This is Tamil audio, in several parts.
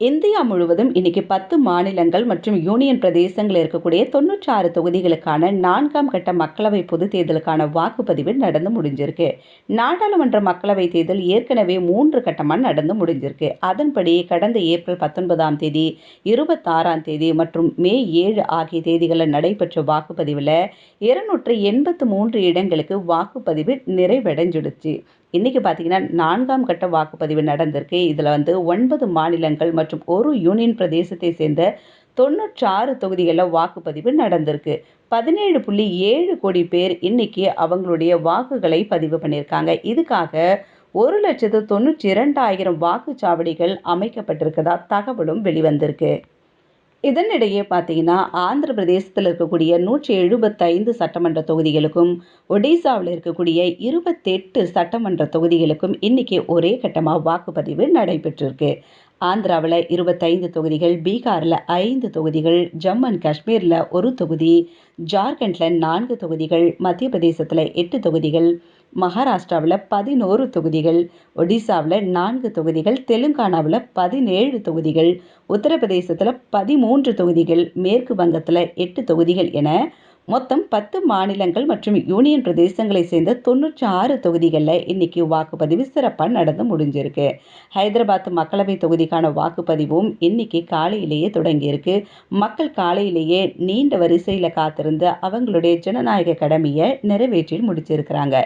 இந்தியா முழுவதும் இன்னைக்கு பத்து மாநிலங்கள் மற்றும் யூனியன் பிரதேசங்கள் இருக்கக்கூடிய தொண்ணூற்றாறு தொகுதிகளுக்கான நான்காம் கட்ட மக்களவை பொதுத் தேர்தலுக்கான வாக்குப்பதிவு நடந்து முடிஞ்சிருக்கு. நாடாளுமன்ற மக்களவை தேர்தல் ஏற்கனவே மூன்று கட்டமாக நடந்து முடிஞ்சிருக்கு. அதன்படி கடந்த ஏப்ரல் பத்தொன்பதாம் தேதி இருபத்தாறாம் தேதி மற்றும் மே ஏழு ஆகிய தேதிகளில் நடைபெற்ற வாக்குப்பதிவில் இருநூற்றி எண்பத்து மூன்று இடங்களுக்கு வாக்குப்பதிவு நிறைவடைஞ்சிடுச்சு. இன்றைக்கி பார்த்தீங்கன்னா நான்காம் கட்ட வாக்குப்பதிவு நடந்திருக்கு. இதில் வந்து ஒன்பது மாநிலங்கள் மற்றும் ஒரு யூனியன் பிரதேசத்தை சேர்ந்த தொண்ணூற்றாறு தொகுதிகளில் வாக்குப்பதிவு நடந்திருக்கு. பதினேழு புள்ளி ஏழு கோடி பேர் இன்னைக்கு அவங்களுடைய வாக்குகளை பதிவு பண்ணியிருக்காங்க. இதுக்காக ஒரு லட்சத்து தொண்ணூற்றி இரண்டாயிரம் வாக்குச்சாவடிகள் அமைக்கப்பட்டிருக்கதா தகவலும் வெளிவந்திருக்கு. இதனிடையே பார்த்தீங்கன்னா ஆந்திர பிரதேசத்தில் இருக்கக்கூடிய நூற்றி எழுபத்தைந்து சட்டமன்ற தொகுதிகளுக்கும் ஒடிசாவில் இருக்கக்கூடிய இருபத்தெட்டு சட்டமன்ற தொகுதிகளுக்கும் இன்றைக்கி ஒரே கட்டமாக வாக்குப்பதிவு நடைபெற்றிருக்கு. ஆந்திராவில் இருபத்தைந்து தொகுதிகள் பீகாரில் ஐந்து தொகுதிகள் ஜம்மு அண்ட் காஷ்மீரில் ஒரு தொகுதி ஜார்க்கண்டில் நான்கு தொகுதிகள் மத்திய பிரதேசத்தில் எட்டு தொகுதிகள் மகாராஷ்டிராவில் பதினோரு தொகுதிகள் ஒடிசாவில் நான்கு தொகுதிகள் தெலுங்கானாவில் பதினேழு தொகுதிகள் உத்தரப்பிரதேசத்தில் பதிமூன்று தொகுதிகள் மேற்கு வங்கத்தில் எட்டு தொகுதிகள் என மொத்தம் பத்து மாநிலங்கள் மற்றும் யூனியன் பிரதேசங்களை சேர்ந்த தொண்ணூற்றி ஆறு தொகுதிகளில் இன்னைக்கு வாக்குப்பதிவு சிறப்பாக நடந்து முடிஞ்சிருக்கு. ஹைதராபாத் மக்களவை தொகுதிக்கான வாக்குப்பதிவும் இன்னைக்கு காலையிலேயே தொடங்கியிருக்கு. மக்கள் காலையிலேயே நீண்ட வரிசையில் காத்திருந்து அவங்களுடைய ஜனநாயக கடமையை நிறைவேற்றி முடிச்சிருக்கிறாங்க.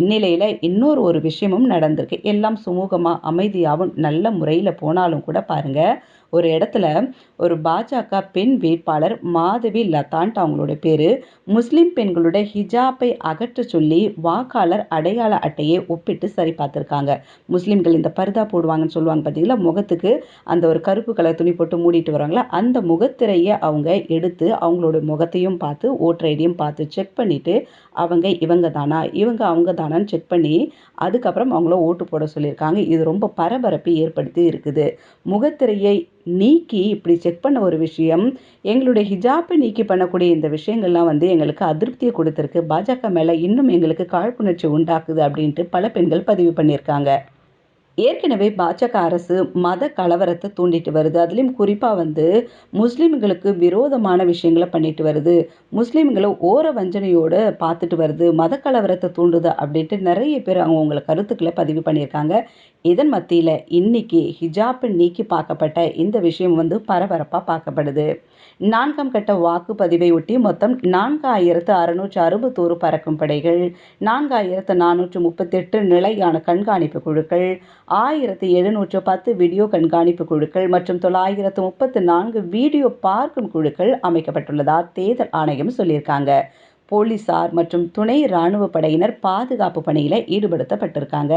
இந்நிலையில் இன்னொரு ஒரு விஷயமும் நடந்திருக்கு. எல்லாம் சுமூகமாக அமைதியாகவும் நல்ல முறையில் போனாலும் கூட பாருங்கள் ஒரு இடத்துல ஒரு பாஜக பெண் வேட்பாளர் மாதவி லதான்ட்டு அவங்களோட பேர். முஸ்லீம் பெண்களுடைய ஹிஜாப்பை அகற்ற சொல்லி வாக்காளர் அடையாள அட்டையை ஒப்பிட்டு சரி பார்த்துருக்காங்க. முஸ்லீம்கள் இந்த பருதா போடுவாங்கன்னு சொல்லுவாங்க பார்த்தீங்களா முகத்துக்கு அந்த ஒரு கருப்பு கலர் துணி போட்டு மூடிட்டு வராங்களா? அந்த முகத்திரையை அவங்க எடுத்து அவங்களோட முகத்தையும் பார்த்து ஓட்டர் ஐடியும் பார்த்து செக் பண்ணிவிட்டு அவங்க இவங்க தானா இவங்க அவங்க தானான்னு செக் பண்ணி அதுக்கப்புறம் அவங்கள ஓட்டு போட சொல்லியிருக்காங்க. இது ரொம்ப பரபரப்பை ஏற்படுத்தி இருக்குது. முகத்திரையை நீக்கி இப்படி செக் பண்ண ஒரு விஷயம் எங்களுடைய ஹிஜாப்பை நீக்கி பண்ணக்கூடிய இந்த விஷயங்கள்லாம் வந்து எங்களுக்கு அதிருப்தியை கொடுத்துருக்கு. பாஜக மேலே இன்னும் எங்களுக்கு காழ்ப்புணர்ச்சி உண்டாக்குது அப்படின்ட்டு பல பெண்கள் பதிவு பண்ணியிருக்காங்க. ஏற்கனவே பாஜக அரசு மத கலவரத்தை தூண்டிட்டு வருது. அதுலேயும் குறிப்பாக வந்து முஸ்லீம்களுக்கு விரோதமான விஷயங்களை பண்ணிட்டு வருது. முஸ்லீம்களை ஓர வஞ்சனையோடு பார்த்துட்டு வருது. மத கலவரத்தை தூண்டுது அப்படின்ட்டு நிறைய பேர் அவங்கவுங்கள கருத்துக்களை பதிவு பண்ணியிருக்காங்க. இதன் மத்தியில் இன்னைக்கு ஹிஜாப்பை நீக்கி பார்க்கப்பட்ட இந்த விஷயம் வந்து பரபரப்பாக பார்க்கப்படுது. நான்காம் கட்ட வாக்குப்பதிவை ஒட்டி மொத்தம் நான்காயிரத்து அறுநூற்று அறுபத்தோரு பறக்கும் படைகள் நான்காயிரத்து நானூற்று முப்பத்தெட்டு நிலையான கண்காணிப்பு குழுக்கள் ஆயிரத்து எழுநூற்று பத்து வீடியோ கண்காணிப்பு குழுக்கள் மற்றும் தொள்ளாயிரத்து முப்பத்து நான்கு வீடியோ பார்க்கும் குழுக்கள் அமைக்கப்பட்டுள்ளதா தேர்தல் ஆணையம் சொல்லியிருக்காங்க. போலீசார் மற்றும் துணை இராணுவ படையினர் பாதுகாப்பு பணியில் ஈடுபடுத்தப்பட்டிருக்காங்க.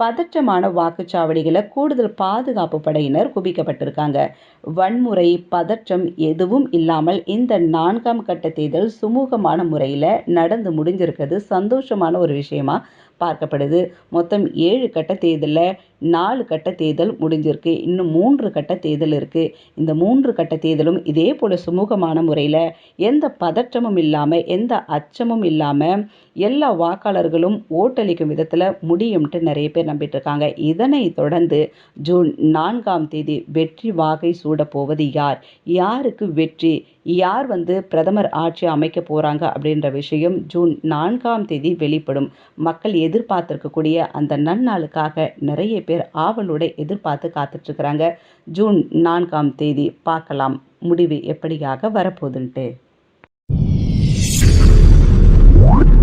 பதற்றமான வாக்குச்சாவடிகளை கூடுதல் பாதுகாப்பு படையினர் குவிக்கப்பட்டிருக்காங்க. வன்முறை பதற்றம் எதுவும் இல்லாமல் இந்த நான்காம் கட்ட தேர்தல் சுமூகமான முறையில் நடந்து முடிஞ்சிருக்கிறது. சந்தோஷமான ஒரு விஷயமா பார்க்கப்படுது. மொத்தம் ஏழு கட்ட தேர்தலில் நாலு கட்ட தேர்தல் முடிஞ்சிருக்கு. இன்னும் மூன்று கட்ட தேர்தல் இருக்குது இந்த மூன்று கட்ட தேர்தலும் இதே போல் சுமூகமான முறையில் எந்த பதற்றமும் இல்லாமல் எந்த அச்சமும் இல்லாமல் எல்லா வாக்காளர்களும் ஓட்டளிக்கும் விதத்தில் முடியும்ட்டு நிறைய பேர் நம்பிட்டு இருக்காங்க இதனை தொடர்ந்து ஜூன் நான்காம் தேதி வெற்றி வாகை சூட போவது யார்? யாருக்கு வெற்றி? யார் வந்து பிரதமர் ஆட்சி அமைக்க போகிறாங்க அப்படின்ற விஷயம் ஜூன் நான்காம் தேதி வெளிப்படும். மக்கள் எதிர்பார்த்துருக்கக்கூடிய அந்த நன்னாளுக்காக நிறைய பேர் பேர் ஆவலோட எதிர்பார்த்து காத்துட்ருக்குறாங்க. ஜூன் நான்காம் தேதி பார்க்கலாம். முடிவு எப்படியாக வரப்போகுதுன்ட்டு.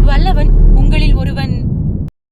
வல்லவன் உங்களில் ஒருவன்